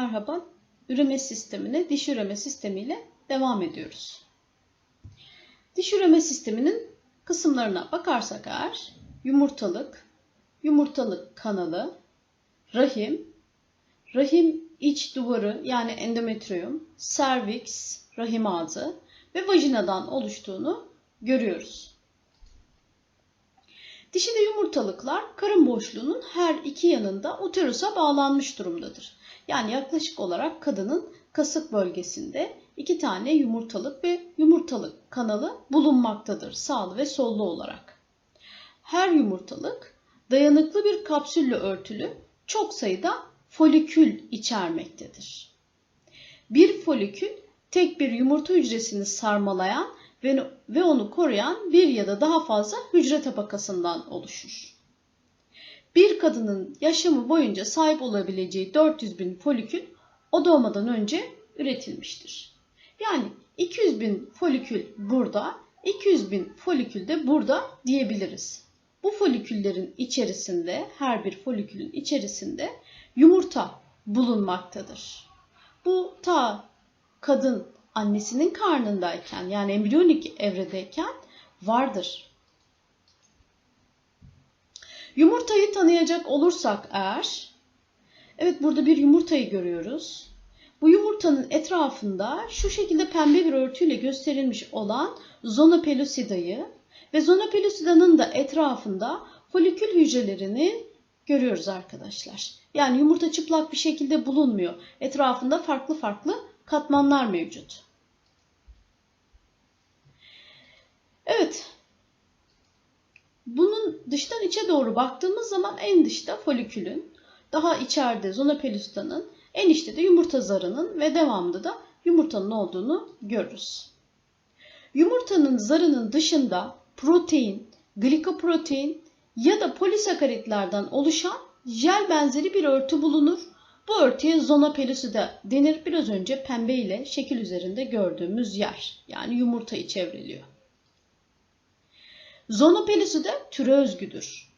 merhaba. Üreme sistemine, diş üreme sistemiyle devam ediyoruz. Diş üreme sisteminin kısımlarına bakarsak eğer yumurtalık, yumurtalık kanalı, rahim, rahim iç duvarı yani endometrium, serviks, rahim ağzı ve vajinadan oluştuğunu görüyoruz. Dişide yumurtalıklar karın boşluğunun her iki yanında uterusa bağlanmış durumdadır. Yani yaklaşık olarak kadının kasık bölgesinde iki tane yumurtalık ve yumurtalık kanalı bulunmaktadır sağlı ve sollu olarak. Her yumurtalık dayanıklı bir kapsülle örtülü çok sayıda folikül içermektedir. Bir folikül tek bir yumurta hücresini sarmalayan ve, onu koruyan bir ya da daha fazla hücre tabakasından oluşur. Bir kadının yaşamı boyunca sahip olabileceği 400 bin folikül o doğmadan önce üretilmiştir. Yani 200 bin folikül burada, 200 bin folikül de burada diyebiliriz. Bu foliküllerin içerisinde, her bir folikülün içerisinde yumurta bulunmaktadır. Bu ta kadın annesinin karnındayken yani embriyonik evredeyken vardır. Yumurtayı tanıyacak olursak eğer, evet burada bir yumurtayı görüyoruz. Bu yumurtanın etrafında şu şekilde pembe bir örtüyle gösterilmiş olan zona pellucida'yı ve zona pellucida'nın da etrafında folikül hücrelerini görüyoruz arkadaşlar. Yani yumurta çıplak bir şekilde bulunmuyor. Etrafında farklı farklı katmanlar mevcut. Evet. Bunun dıştan içe doğru baktığımız zaman en dışta folikülün, daha içeride zona pellucida'nın, en içte de yumurta zarının ve devamında da yumurtanın olduğunu görürüz. Yumurtanın zarının dışında protein, glikoprotein ya da polisakaritlerden oluşan jel benzeri bir örtü bulunur. Bu örtüye zona pellucida denir. Biraz önce pembe ile şekil üzerinde gördüğümüz yer. Yani yumurtayı çevreliyor. Zona pellucida türe özgüdür.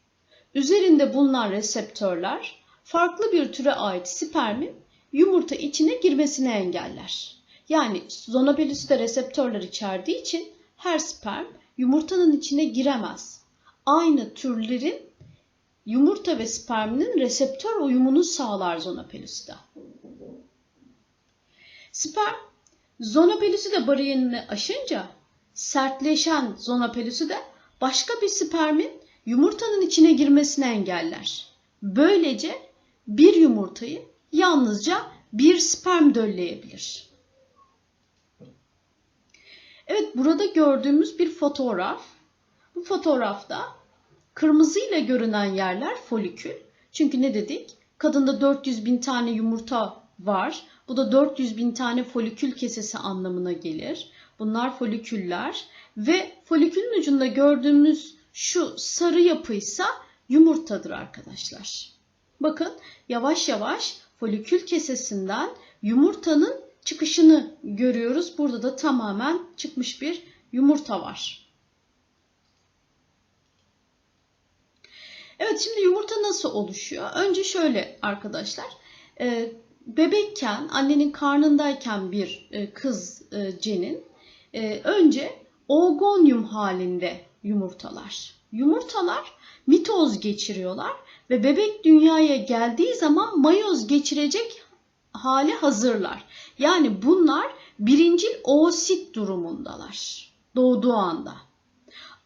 Üzerinde bulunan reseptörler farklı bir türe ait spermin yumurta içine girmesini engeller. Yani zona pellucida reseptörler içerdiği için her sperm yumurtanın içine giremez. Aynı türlerin yumurta ve sperminin reseptör uyumunu sağlar zona pellucida. Sperm zona pellucida bariyerini aşınca sertleşen zona pellucida başka bir spermin yumurtanın içine girmesini engeller. Böylece bir yumurtayı yalnızca bir sperm dölleyebilir. Evet burada gördüğümüz bir fotoğraf. Bu fotoğrafta kırmızıyla görünen yerler folikül. Çünkü ne dedik? Kadında 400 bin tane yumurta var. Bu da 400 bin tane folikül kesesi anlamına gelir. Bunlar foliküller ve folikülün ucunda gördüğümüz şu sarı yapıysa yumurtadır arkadaşlar. Bakın yavaş yavaş folikül kesesinden yumurtanın çıkışını görüyoruz. Burada da tamamen çıkmış bir yumurta var. Evet şimdi yumurta nasıl oluşuyor? Önce şöyle arkadaşlar. E, bebekken annenin karnındayken bir e, kız e, cenin e, önce oogonyum halinde yumurtalar. Yumurtalar mitoz geçiriyorlar ve bebek dünyaya geldiği zaman mayoz geçirecek hale hazırlar. Yani bunlar birincil oosit durumundalar doğduğu anda.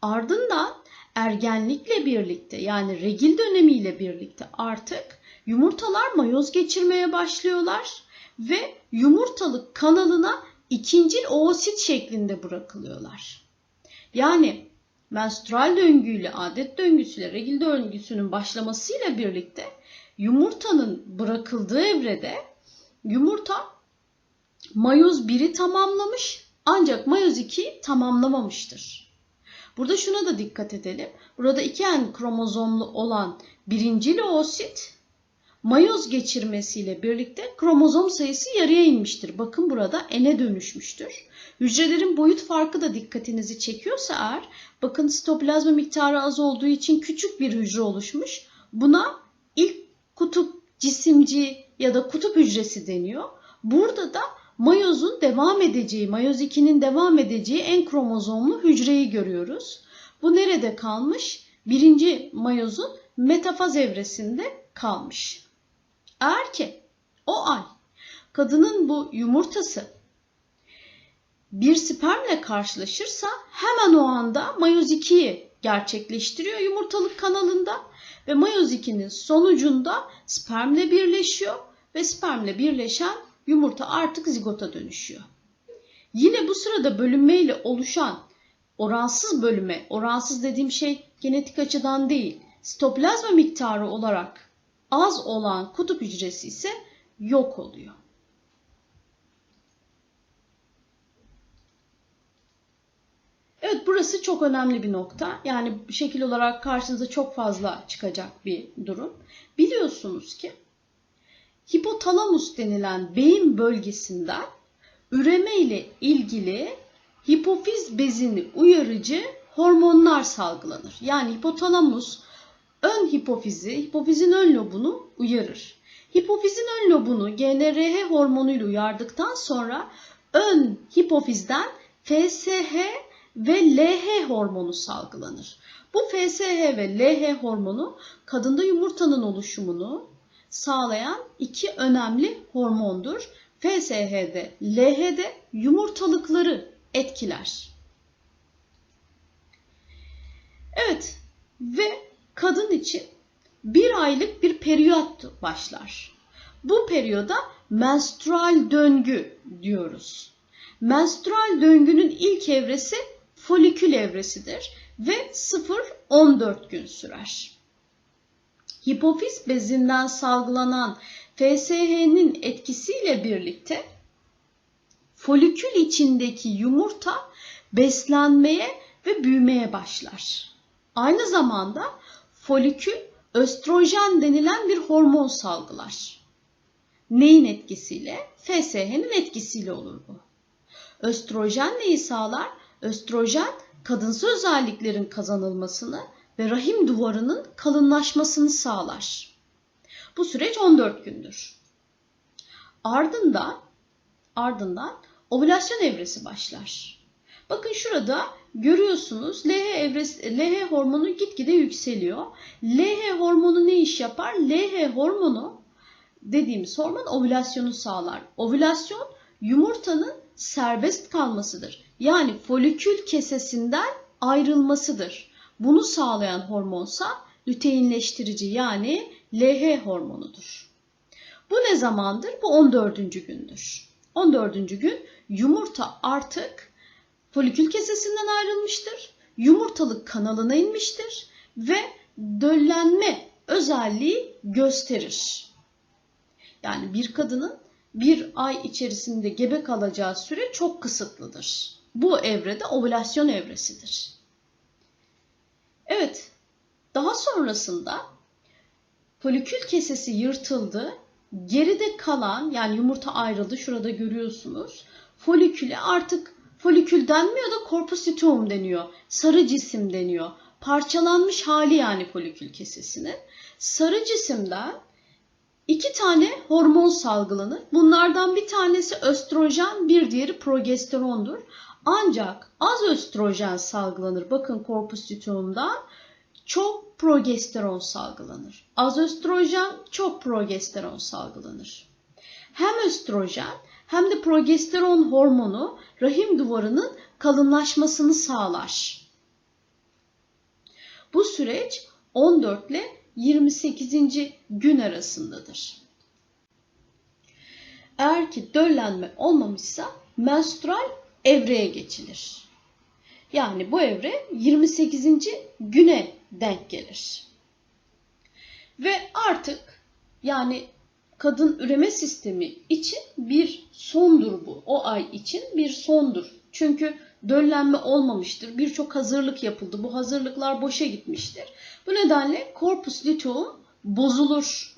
Ardından ergenlikle birlikte yani regil dönemiyle birlikte artık yumurtalar mayoz geçirmeye başlıyorlar ve yumurtalık kanalına ikincil oosit şeklinde bırakılıyorlar. Yani menstrual döngüyle, adet döngüsüyle, regil döngüsünün başlamasıyla birlikte yumurtanın bırakıldığı evrede yumurta mayoz 1'i tamamlamış ancak mayoz 2'yi tamamlamamıştır. Burada şuna da dikkat edelim. Burada iki en kromozomlu olan birincil oosit mayoz geçirmesiyle birlikte kromozom sayısı yarıya inmiştir. Bakın burada ene dönüşmüştür. Hücrelerin boyut farkı da dikkatinizi çekiyorsa eğer bakın sitoplazma miktarı az olduğu için küçük bir hücre oluşmuş. Buna ilk kutup cisimci ya da kutup hücresi deniyor. Burada da mayozun devam edeceği, mayoz 2'nin devam edeceği en kromozomlu hücreyi görüyoruz. Bu nerede kalmış? Birinci mayozun metafaz evresinde kalmış. Eğer ki o ay kadının bu yumurtası bir spermle karşılaşırsa hemen o anda mayoz 2'yi gerçekleştiriyor yumurtalık kanalında ve mayoz 2'nin sonucunda spermle birleşiyor ve spermle birleşen yumurta artık zigota dönüşüyor. Yine bu sırada bölünmeyle oluşan oransız bölüme, oransız dediğim şey genetik açıdan değil, sitoplazma miktarı olarak az olan kutup hücresi ise yok oluyor. Evet burası çok önemli bir nokta. Yani şekil olarak karşınıza çok fazla çıkacak bir durum. Biliyorsunuz ki hipotalamus denilen beyin bölgesinden üreme ile ilgili hipofiz bezini uyarıcı hormonlar salgılanır. Yani hipotalamus ön hipofizi, hipofizin ön lobunu uyarır. Hipofizin ön lobunu GnRH hormonuyla uyardıktan sonra ön hipofizden FSH ve LH hormonu salgılanır. Bu FSH ve LH hormonu kadında yumurtanın oluşumunu sağlayan iki önemli hormondur. FSH'de, LH'de yumurtalıkları etkiler. Evet ve kadın için bir aylık bir periyot başlar. Bu periyoda menstrual döngü diyoruz. Menstrual döngünün ilk evresi folikül evresidir ve 0-14 gün sürer. Hipofiz bezinden salgılanan FSH'nin etkisiyle birlikte folikül içindeki yumurta beslenmeye ve büyümeye başlar. Aynı zamanda folikül östrojen denilen bir hormon salgılar. Neyin etkisiyle? FSH'nin etkisiyle olur bu. Östrojen neyi sağlar? Östrojen kadınsı özelliklerin kazanılmasını ve rahim duvarının kalınlaşmasını sağlar. Bu süreç 14 gündür. Ardından ardından ovülasyon evresi başlar. Bakın şurada görüyorsunuz LH evresi LH hormonu gitgide yükseliyor. LH hormonu ne iş yapar? LH hormonu dediğimiz hormon ovülasyonu sağlar. Ovülasyon yumurtanın serbest kalmasıdır. Yani folikül kesesinden ayrılmasıdır. Bunu sağlayan hormonsa lüteinleştirici yani LH hormonudur. Bu ne zamandır? Bu 14. gündür. 14. gün yumurta artık folikül kesesinden ayrılmıştır. Yumurtalık kanalına inmiştir ve döllenme özelliği gösterir. Yani bir kadının bir ay içerisinde gebe kalacağı süre çok kısıtlıdır. Bu evrede ovülasyon evresidir. Evet, daha sonrasında folikül kesesi yırtıldı. Geride kalan yani yumurta ayrıldı şurada görüyorsunuz. Foliküle artık folikül denmiyor da korpusitoum deniyor. Sarı cisim deniyor. Parçalanmış hali yani folikül kesesinin. Sarı cisimden iki tane hormon salgılanır. Bunlardan bir tanesi östrojen, bir diğeri progesterondur. Ancak az östrojen salgılanır. Bakın korpusitoumdan çok progesteron salgılanır. Az östrojen, çok progesteron salgılanır. Hem östrojen hem de progesteron hormonu rahim duvarının kalınlaşmasını sağlar. Bu süreç 14 ile 28. gün arasındadır. Eğer ki döllenme olmamışsa menstrual evreye geçilir. Yani bu evre 28. güne denk gelir. Ve artık yani kadın üreme sistemi için bir sondur bu. O ay için bir sondur. Çünkü döllenme olmamıştır. Birçok hazırlık yapıldı. Bu hazırlıklar boşa gitmiştir. Bu nedenle korpus luteum bozulur.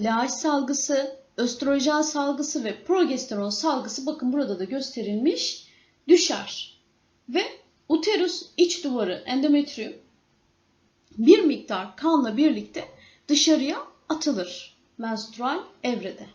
LH salgısı, östrojen salgısı ve progesteron salgısı bakın burada da gösterilmiş düşer. Ve uterus iç duvarı endometrium bir miktar kanla birlikte dışarıya atılır. Menstrual evrede.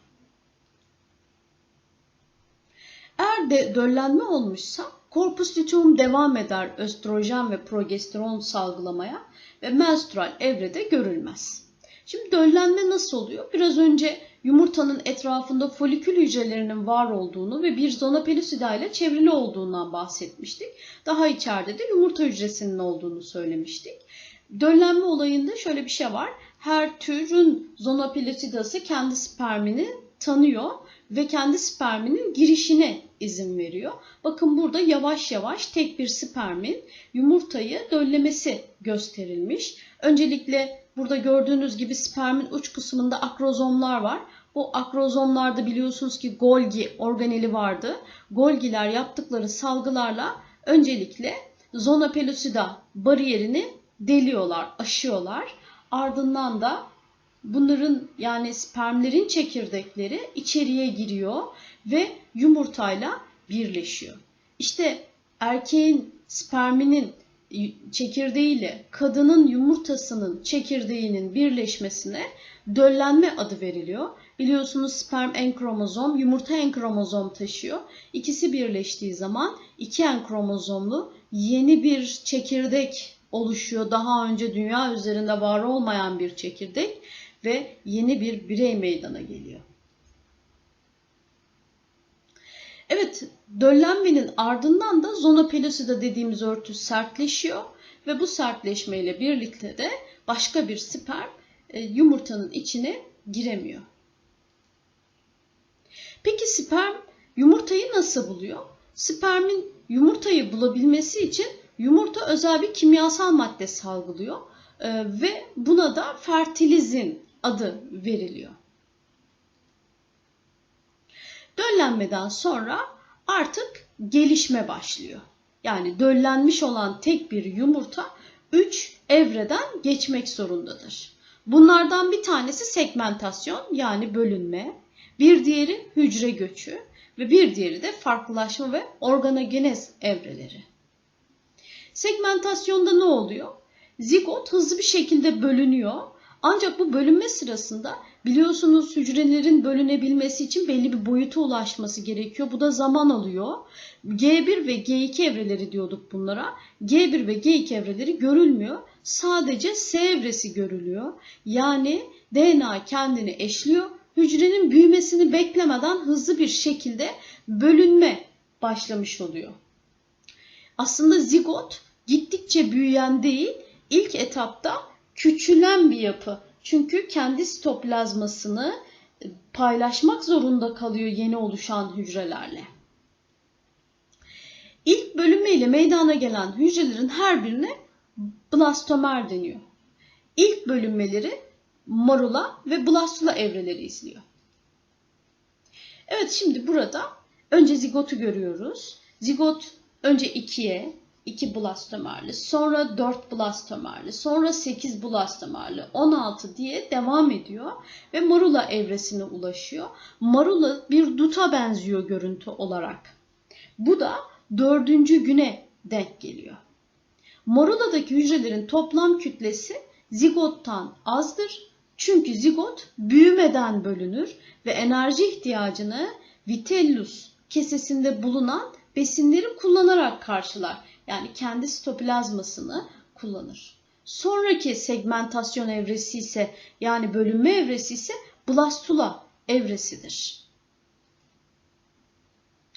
Eğer de döllenme olmuşsa korpus luteum devam eder östrojen ve progesteron salgılamaya ve menstrual evrede görülmez. Şimdi döllenme nasıl oluyor? Biraz önce yumurtanın etrafında folikül hücrelerinin var olduğunu ve bir zona pellucida ile çevrili olduğundan bahsetmiştik. Daha içeride de yumurta hücresinin olduğunu söylemiştik. Döllenme olayında şöyle bir şey var. Her türün zona pellucidası kendi spermini tanıyor ve kendi sperminin girişine izin veriyor. Bakın burada yavaş yavaş tek bir spermin yumurtayı döllemesi gösterilmiş. Öncelikle burada gördüğünüz gibi spermin uç kısmında akrozomlar var. Bu akrozomlarda biliyorsunuz ki Golgi organeli vardı. Golgiler yaptıkları salgılarla öncelikle zona pellucida bariyerini deliyorlar, aşıyorlar. Ardından da bunların yani spermlerin çekirdekleri içeriye giriyor ve yumurtayla birleşiyor. İşte erkeğin sperminin çekirdeğiyle kadının yumurtasının çekirdeğinin birleşmesine döllenme adı veriliyor. Biliyorsunuz sperm en kromozom, yumurta en kromozom taşıyor. İkisi birleştiği zaman iki en kromozomlu yeni bir çekirdek oluşuyor. Daha önce dünya üzerinde var olmayan bir çekirdek ve yeni bir birey meydana geliyor. Evet, döllenmenin ardından da zona pellucida dediğimiz örtü sertleşiyor ve bu sertleşmeyle birlikte de başka bir sperm e, yumurtanın içine giremiyor. Peki sperm yumurtayı nasıl buluyor? Spermin yumurtayı bulabilmesi için yumurta özel bir kimyasal madde salgılıyor e, ve buna da fertilizin adı veriliyor. Döllenmeden sonra artık gelişme başlıyor. Yani döllenmiş olan tek bir yumurta 3 evreden geçmek zorundadır. Bunlardan bir tanesi segmentasyon yani bölünme, bir diğeri hücre göçü ve bir diğeri de farklılaşma ve organogenez evreleri. Segmentasyonda ne oluyor? Zigot hızlı bir şekilde bölünüyor. Ancak bu bölünme sırasında biliyorsunuz hücrelerin bölünebilmesi için belli bir boyuta ulaşması gerekiyor. Bu da zaman alıyor. G1 ve G2 evreleri diyorduk bunlara. G1 ve G2 evreleri görülmüyor. Sadece S evresi görülüyor. Yani DNA kendini eşliyor. Hücrenin büyümesini beklemeden hızlı bir şekilde bölünme başlamış oluyor. Aslında zigot gittikçe büyüyen değil, ilk etapta küçülen bir yapı. Çünkü kendi sitoplazmasını paylaşmak zorunda kalıyor yeni oluşan hücrelerle. İlk bölünmeyle meydana gelen hücrelerin her birine blastomer deniyor. İlk bölünmeleri marula ve blastula evreleri izliyor. Evet şimdi burada önce zigotu görüyoruz. Zigot önce ikiye, 2 blastomerli, sonra 4 blastomerli, sonra 8 blastomerli, 16 diye devam ediyor ve marula evresine ulaşıyor. Marula bir duta benziyor görüntü olarak. Bu da dördüncü güne denk geliyor. Marula'daki hücrelerin toplam kütlesi zigottan azdır. Çünkü zigot büyümeden bölünür ve enerji ihtiyacını vitellus kesesinde bulunan besinleri kullanarak karşılar. Yani kendi sitoplazmasını kullanır. Sonraki segmentasyon evresi ise yani bölünme evresi ise blastula evresidir.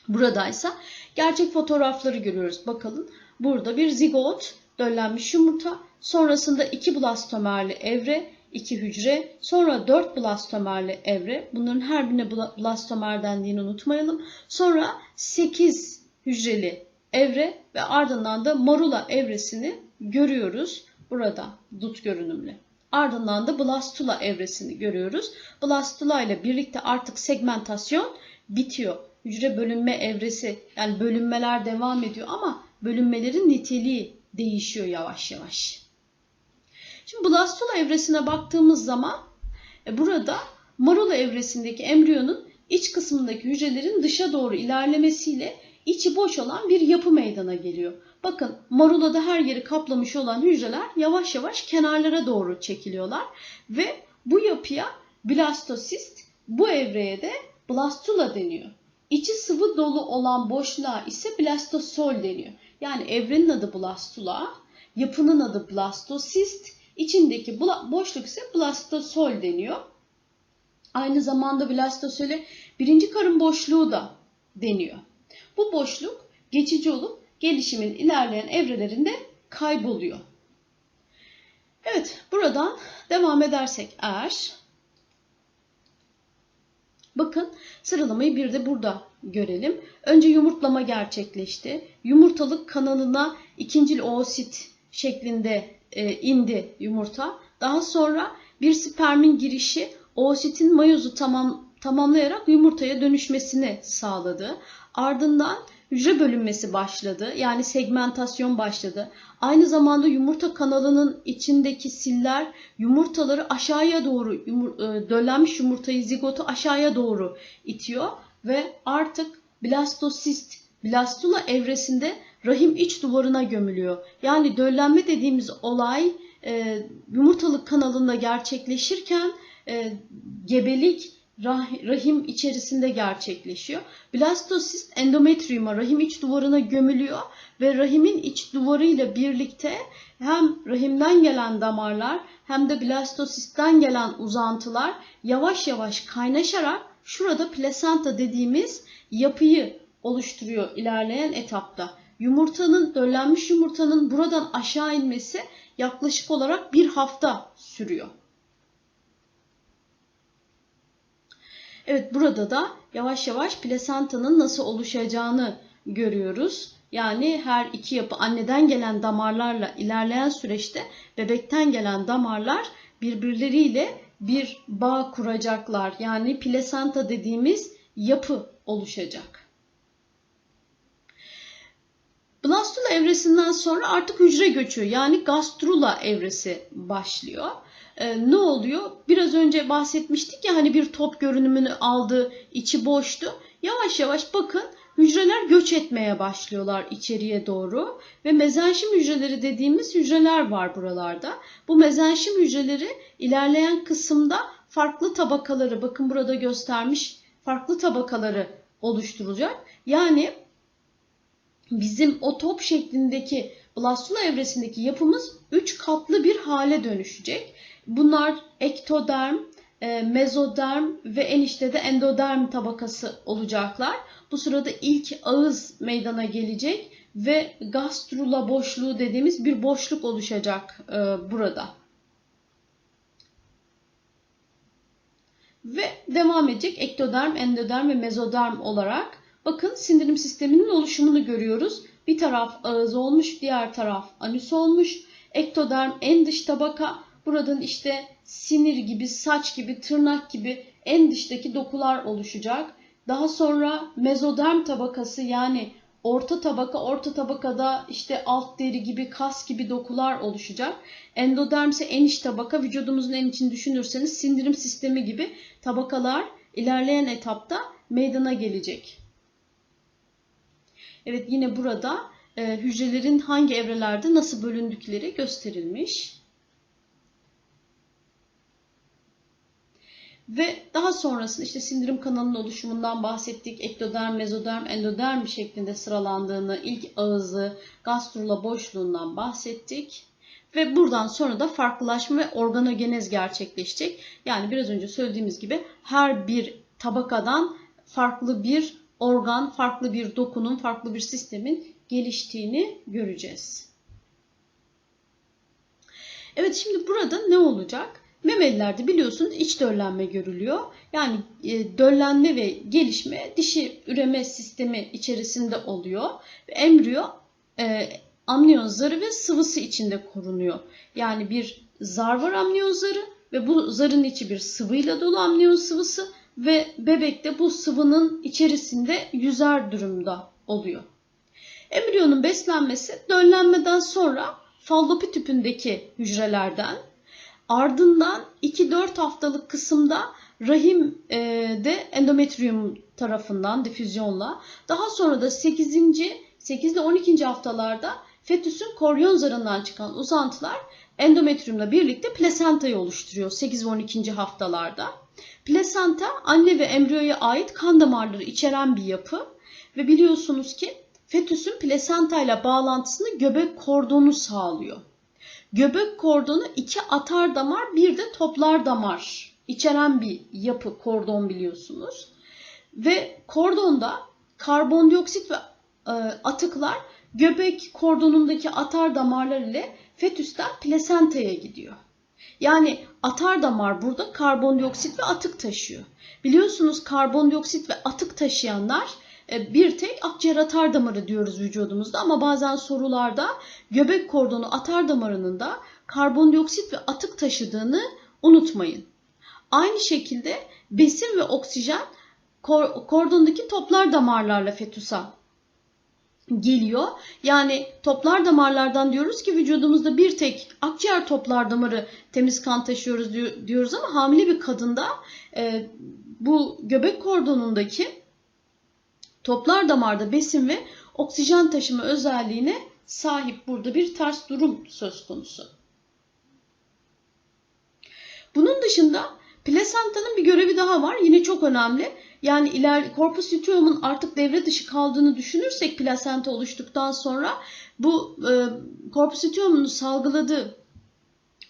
Buradaysa gerçek fotoğrafları görüyoruz. Bakın burada bir zigot, döllenmiş yumurta, sonrasında iki blastomerli evre, iki hücre, sonra dört blastomerli evre. Bunların her birine blastomer dendiğini unutmayalım. Sonra sekiz hücreli evre ve ardından da marula evresini görüyoruz. Burada dut görünümlü. Ardından da blastula evresini görüyoruz. Blastula ile birlikte artık segmentasyon bitiyor. Hücre bölünme evresi yani bölünmeler devam ediyor ama bölünmelerin niteliği değişiyor yavaş yavaş. Şimdi blastula evresine baktığımız zaman e, burada marula evresindeki embriyonun iç kısmındaki hücrelerin dışa doğru ilerlemesiyle içi boş olan bir yapı meydana geliyor. Bakın marulada her yeri kaplamış olan hücreler yavaş yavaş kenarlara doğru çekiliyorlar ve bu yapıya blastosist bu evreye de blastula deniyor. İçi sıvı dolu olan boşluğa ise blastosol deniyor. Yani evrenin adı blastula, yapının adı blastosist, içindeki boşluk ise blastosol deniyor. Aynı zamanda blastosole birinci karın boşluğu da deniyor. Bu boşluk geçici olup gelişimin ilerleyen evrelerinde kayboluyor. Evet, buradan devam edersek eğer Bakın sıralamayı bir de burada görelim. Önce yumurtlama gerçekleşti. Yumurtalık kanalına ikincil oosit şeklinde e, indi yumurta. Daha sonra bir spermin girişi oositin mayozu tamam, tamamlayarak yumurtaya dönüşmesini sağladı. Ardından hücre bölünmesi başladı. Yani segmentasyon başladı. Aynı zamanda yumurta kanalının içindeki siller yumurtaları aşağıya doğru yumur, e, döllenmiş yumurtayı zigotu aşağıya doğru itiyor ve artık blastosist blastula evresinde rahim iç duvarına gömülüyor. Yani döllenme dediğimiz olay e, yumurtalık kanalında gerçekleşirken e, gebelik rahim içerisinde gerçekleşiyor. Blastosist endometriuma rahim iç duvarına gömülüyor ve rahimin iç duvarı ile birlikte hem rahimden gelen damarlar hem de blastosistten gelen uzantılar yavaş yavaş kaynaşarak şurada plasenta dediğimiz yapıyı oluşturuyor ilerleyen etapta. Yumurtanın, döllenmiş yumurtanın buradan aşağı inmesi yaklaşık olarak bir hafta sürüyor. Evet burada da yavaş yavaş plasentanın nasıl oluşacağını görüyoruz. Yani her iki yapı anneden gelen damarlarla ilerleyen süreçte bebekten gelen damarlar birbirleriyle bir bağ kuracaklar. Yani plasenta dediğimiz yapı oluşacak. Blastula evresinden sonra artık hücre göçü yani gastrula evresi başlıyor e, ne oluyor? Biraz önce bahsetmiştik ya hani bir top görünümünü aldı, içi boştu. Yavaş yavaş bakın hücreler göç etmeye başlıyorlar içeriye doğru ve mezenşim hücreleri dediğimiz hücreler var buralarda. Bu mezenşim hücreleri ilerleyen kısımda farklı tabakaları bakın burada göstermiş farklı tabakaları oluşturacak. Yani bizim o top şeklindeki blastula evresindeki yapımız 3 katlı bir hale dönüşecek. Bunlar ektoderm, e, mezoderm ve enişte de endoderm tabakası olacaklar. Bu sırada ilk ağız meydana gelecek ve gastrula boşluğu dediğimiz bir boşluk oluşacak e, burada. Ve devam edecek ektoderm, endoderm ve mezoderm olarak. Bakın sindirim sisteminin oluşumunu görüyoruz. Bir taraf ağız olmuş, diğer taraf anüs olmuş. Ektoderm en dış tabaka, Buradan işte sinir gibi, saç gibi, tırnak gibi en dıştaki dokular oluşacak. Daha sonra mezoderm tabakası yani orta tabaka, orta tabakada işte alt deri gibi, kas gibi dokular oluşacak. Endoderm ise en iç tabaka, vücudumuzun en içini düşünürseniz sindirim sistemi gibi tabakalar ilerleyen etapta meydana gelecek. Evet yine burada e, hücrelerin hangi evrelerde nasıl bölündükleri gösterilmiş. Ve daha sonrasında işte sindirim kanalının oluşumundan bahsettik. Ektoderm, mezoderm, endoderm şeklinde sıralandığını, ilk ağızı, gastrula boşluğundan bahsettik. Ve buradan sonra da farklılaşma ve organogenez gerçekleşecek. Yani biraz önce söylediğimiz gibi her bir tabakadan farklı bir organ, farklı bir dokunun, farklı bir sistemin geliştiğini göreceğiz. Evet şimdi burada ne olacak? Memelilerde biliyorsunuz iç döllenme görülüyor. Yani e, döllenme ve gelişme dişi üreme sistemi içerisinde oluyor. Embriyo e, amniyon zarı ve sıvısı içinde korunuyor. Yani bir zar var amniyon zarı ve bu zarın içi bir sıvıyla dolu amniyon sıvısı ve bebek de bu sıvının içerisinde yüzer durumda oluyor. Embriyonun beslenmesi döllenmeden sonra fallopi tüpündeki hücrelerden Ardından 2-4 haftalık kısımda rahim e, de endometrium tarafından difüzyonla daha sonra da 8. 8 ile 12. haftalarda fetüsün koryon zarından çıkan uzantılar endometriumla birlikte plasentayı oluşturuyor 8 ve 12. haftalarda. Plasenta anne ve embriyoya ait kan damarları içeren bir yapı ve biliyorsunuz ki fetüsün plasenta ile bağlantısını göbek kordonu sağlıyor. Göbek kordonu iki atar damar bir de toplar damar içeren bir yapı kordon biliyorsunuz. Ve kordonda karbondioksit ve e, atıklar göbek kordonundaki atar damarlar ile fetüsten plasentaya gidiyor. Yani atar damar burada karbondioksit ve atık taşıyor. Biliyorsunuz karbondioksit ve atık taşıyanlar bir tek akciğer atar damarı diyoruz vücudumuzda ama bazen sorularda göbek kordonu atar damarının da karbondioksit ve atık taşıdığını unutmayın. Aynı şekilde besin ve oksijen kordondaki toplar damarlarla fetüsa geliyor. Yani toplar damarlardan diyoruz ki vücudumuzda bir tek akciğer toplar damarı temiz kan taşıyoruz diyoruz ama hamile bir kadında e, bu göbek kordonundaki toplar damarda besin ve oksijen taşıma özelliğine sahip burada bir ters durum söz konusu. Bunun dışında plasentanın bir görevi daha var. Yine çok önemli. Yani iler korpus luteum'un artık devre dışı kaldığını düşünürsek plasenta oluştuktan sonra bu e, korpus luteum'un salgıladığı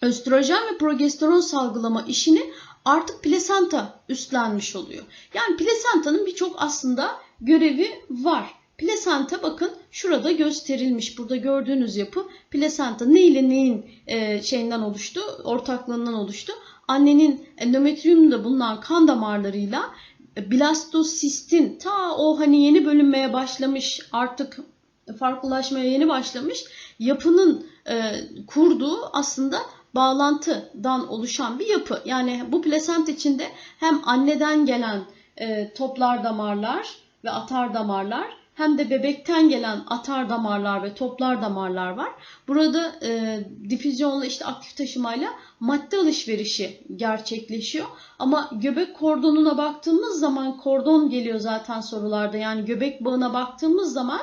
östrojen ve progesteron salgılama işini artık plasenta üstlenmiş oluyor. Yani plasentanın birçok aslında görevi var. Plasenta bakın şurada gösterilmiş. Burada gördüğünüz yapı plasenta ne ile neyin e, şeyinden oluştu? Ortaklığından oluştu. Annenin endometriumda bulunan kan damarlarıyla blastosistin ta o hani yeni bölünmeye başlamış artık farklılaşmaya yeni başlamış yapının e, kurduğu aslında bağlantıdan oluşan bir yapı. Yani bu plasent içinde hem anneden gelen e, toplar damarlar ve atar damarlar hem de bebekten gelen atar damarlar ve toplar damarlar var. Burada e, difüzyonla işte aktif taşımayla madde alışverişi gerçekleşiyor. Ama göbek kordonuna baktığımız zaman kordon geliyor zaten sorularda. Yani göbek bağına baktığımız zaman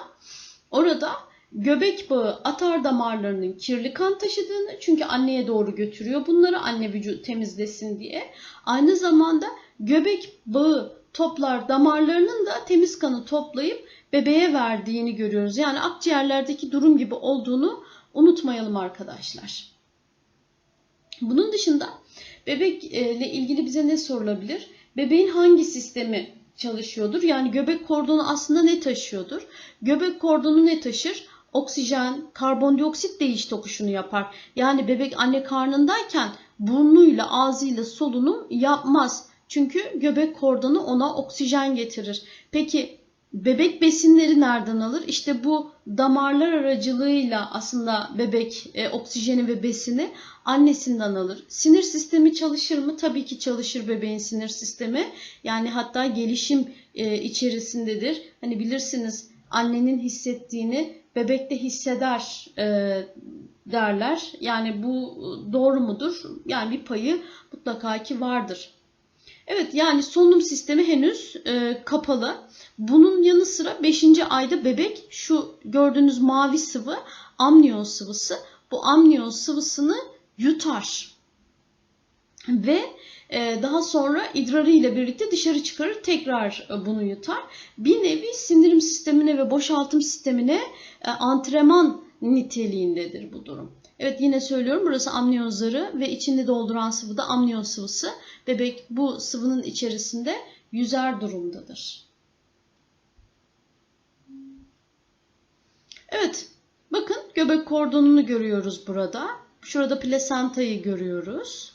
orada göbek bağı atar damarlarının kirli kan taşıdığını çünkü anneye doğru götürüyor bunları anne vücut temizlesin diye. Aynı zamanda göbek bağı toplar damarlarının da temiz kanı toplayıp bebeğe verdiğini görüyoruz. Yani akciğerlerdeki durum gibi olduğunu unutmayalım arkadaşlar. Bunun dışında bebekle ilgili bize ne sorulabilir? Bebeğin hangi sistemi çalışıyordur? Yani göbek kordonu aslında ne taşıyordur? Göbek kordonu ne taşır? Oksijen, karbondioksit değiş tokuşunu yapar. Yani bebek anne karnındayken burnuyla, ağzıyla solunum yapmaz. Çünkü göbek kordonu ona oksijen getirir. Peki Bebek besinleri nereden alır? İşte bu damarlar aracılığıyla aslında bebek e, oksijeni ve besini annesinden alır. Sinir sistemi çalışır mı? Tabii ki çalışır bebeğin sinir sistemi. Yani hatta gelişim e, içerisindedir. Hani bilirsiniz annenin hissettiğini bebek de hisseder e, derler. Yani bu doğru mudur? Yani bir payı mutlaka ki vardır. Evet yani solunum sistemi henüz e, kapalı. Bunun yanı sıra 5. ayda bebek şu gördüğünüz mavi sıvı amniyon sıvısı. Bu amniyon sıvısını yutar. Ve e, daha sonra idrarı ile birlikte dışarı çıkarır tekrar e, bunu yutar. Bir nevi sindirim sistemine ve boşaltım sistemine e, antrenman niteliğindedir bu durum. Evet yine söylüyorum burası amniyon zarı ve içinde dolduran sıvı da amniyon sıvısı. Bebek bu sıvının içerisinde yüzer durumdadır. Evet bakın göbek kordonunu görüyoruz burada. Şurada plasentayı görüyoruz.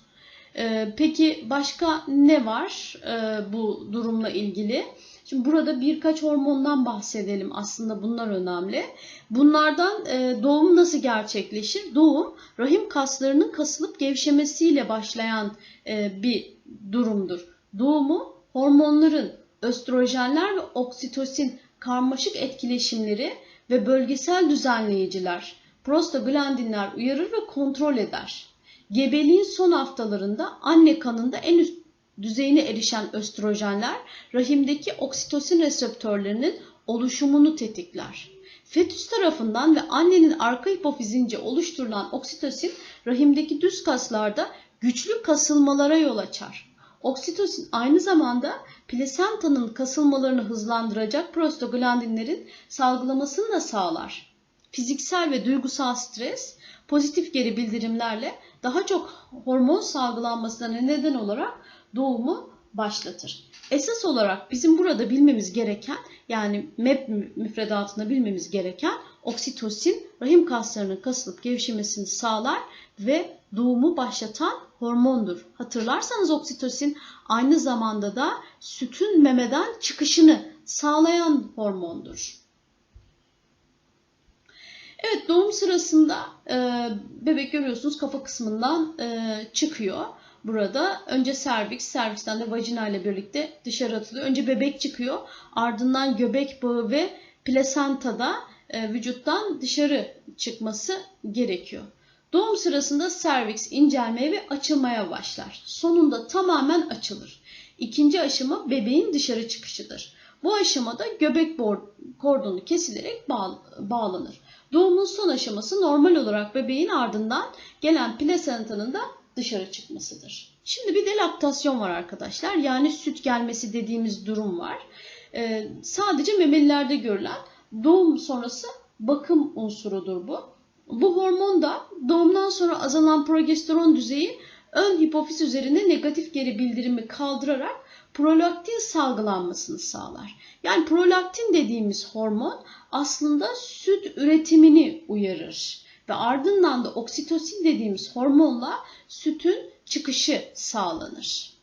Ee, peki başka ne var e, bu durumla ilgili? Şimdi burada birkaç hormondan bahsedelim. Aslında bunlar önemli. Bunlardan e, doğum nasıl gerçekleşir? Doğum rahim kaslarının kasılıp gevşemesiyle başlayan e, bir durumdur. Doğumu hormonların östrojenler ve oksitosin karmaşık etkileşimleri ve bölgesel düzenleyiciler, prostaglandinler uyarır ve kontrol eder. Gebeliğin son haftalarında anne kanında en üst düzeyine erişen östrojenler rahimdeki oksitosin reseptörlerinin oluşumunu tetikler. Fetüs tarafından ve annenin arka hipofizince oluşturulan oksitosin rahimdeki düz kaslarda güçlü kasılmalara yol açar. Oksitosin aynı zamanda plasentanın kasılmalarını hızlandıracak prostaglandinlerin salgılamasını da sağlar. Fiziksel ve duygusal stres pozitif geri bildirimlerle daha çok hormon salgılanmasına neden olarak doğumu başlatır. Esas olarak bizim burada bilmemiz gereken yani MEP müfredatında bilmemiz gereken oksitosin rahim kaslarının kasılıp gevşemesini sağlar ve doğumu başlatan hormondur. Hatırlarsanız oksitosin aynı zamanda da sütün memeden çıkışını sağlayan hormondur. Evet doğum sırasında e, bebek görüyorsunuz kafa kısmından e, çıkıyor. Burada önce serviks, servisten de vajina ile birlikte dışarı atılıyor. Önce bebek çıkıyor, ardından göbek bağı ve plasentada e, vücuttan dışarı çıkması gerekiyor. Doğum sırasında serviks incelmeye ve açılmaya başlar. Sonunda tamamen açılır. İkinci aşama bebeğin dışarı çıkışıdır. Bu aşamada göbek kordonu kesilerek bağlanır. Doğumun son aşaması normal olarak bebeğin ardından gelen plasentanın da dışarı çıkmasıdır. Şimdi bir de laktasyon var arkadaşlar. Yani süt gelmesi dediğimiz durum var. Ee, sadece memelilerde görülen doğum sonrası bakım unsurudur bu. Bu hormon da doğumdan sonra azalan progesteron düzeyi ön hipofiz üzerine negatif geri bildirimi kaldırarak prolaktin salgılanmasını sağlar. Yani prolaktin dediğimiz hormon aslında süt üretimini uyarır ve ardından da oksitosin dediğimiz hormonla sütün çıkışı sağlanır.